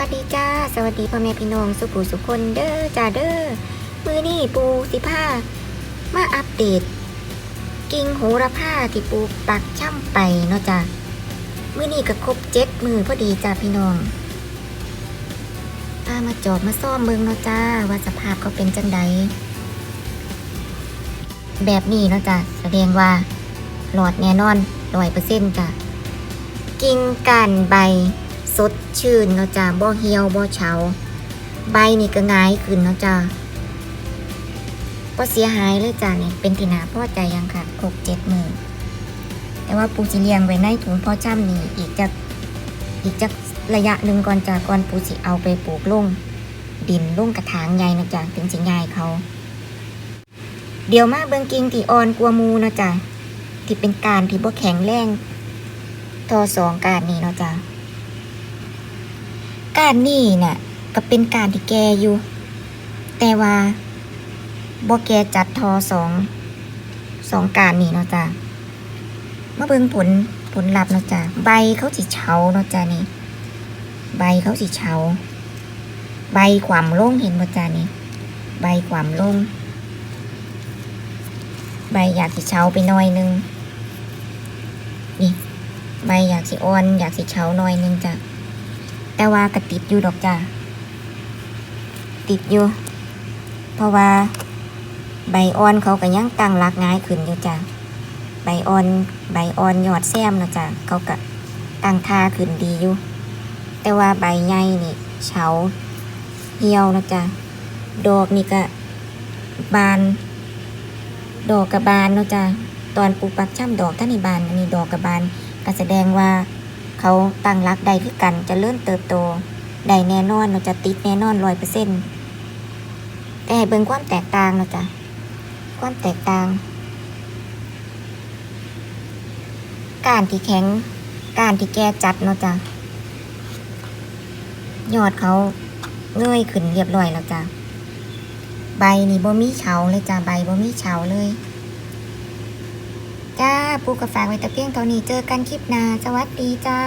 สวัสดีพ่อแม่พี่น้องสุปูสุคนเด้อจ้าเด้อมือนี่ปูสิผ้ามาอัปเดต กิ่งโหระพาที่ปูปักช่ำไปเนาะจ้ามือนี่ก็ครบเจ็ดมือพอดีจ้าพี่น้องพามาจอบมาซ่อมเบิงเนาะจ้า ว่าสภาพเขาเป็นจังใดแบบนี้เนาะจ้าแสดงว่าหลอดแน่นอนร้อยเปอร์เซ็นต์จ้ากิ่งก้านใบ สดชื่นเนาะจ้าบ่เหี่ยวบ่เฉาใบนี่ก็ง่ายขึ้นเนาะจ้าบ่เสียหายเลยจ้านี่ยเป็นที่นาพ่อใจยังค่ะครบเจ็ดหมือแต่ว่าปูสิเลี้ยงไว้ในถุงพ่อจ้ำนี่อีกจักอีกจักระยะหนึ่งก่อนจ้าก่อนปูสิเอาไปปลูกลงดินลงกระถางใหญ่นะจ้าถึงสิง่ายเขา เดี๋ยวมาเบิงกิงที่อ่อนกว่าหมูเนาะจ้าที่เป็นการที่บ่แข็งแรงทอสองการนี้เนาะจ้า การนี่น่ะ ก็เป็นการที่แกอยู่ แต่ว่าบ่แกจัดทอสองสองการนี่เนาะจ้ะมาเบิ่งผลผลลัพธ์เนาะจ้ะใบเขาสิเฉาเนาะจ้ะนี่ ใบเขาสิเฉาใบความลงเห็นบ่จ้ะนี่ ใบความลงใบอยากสิเฉาไปหน่อยนึงนี่ใบอยากสิอ่อน อยากสิเฉาหน่อยนึงจ้ะ แต่ว่าก็ติดอยู่ดอกจ้าติดอยู่ เพราะว่าใบอ่อนเขาก็ยังตั้งรักง่ายขึ้นอยู่จ้าใบอ่อนใบอ่อนยอดแซมนะจ้าเขาก็ตั้งท่าขึ้นดีอยู่ แต่ว่าใบใหญ่นี่เฉาเหี่ยวนะจ้าดอกนี่ก็บานดอกกับบานเนาะจ้าตอนปลูกปักช่ำดอกท่านในบานอันนี้ดอกกับบานก็แสดงว่า เขาตั้งรักใดคือกันจะเริ่มเติบโตใดแน่นอนเราจะติดแน่นอนร้อยเปอร์เซ็นต์แต่เบิ่งความแตกต่างเนาะจ้ะความแตกต่าง การที่แข็ง การที่แก่จัดเนาะจ้ะยอดเขาเงยขึ้นเรียบร้อยแล้วจ้ะใบนี่บ่มีเฉาเลยจ้ะใบบ่มีเฉาเลย จ้า ปูกระฝากไว้แต่เพียงเท่านี้เจอกันคลิปหน้าสวัสดีจ้า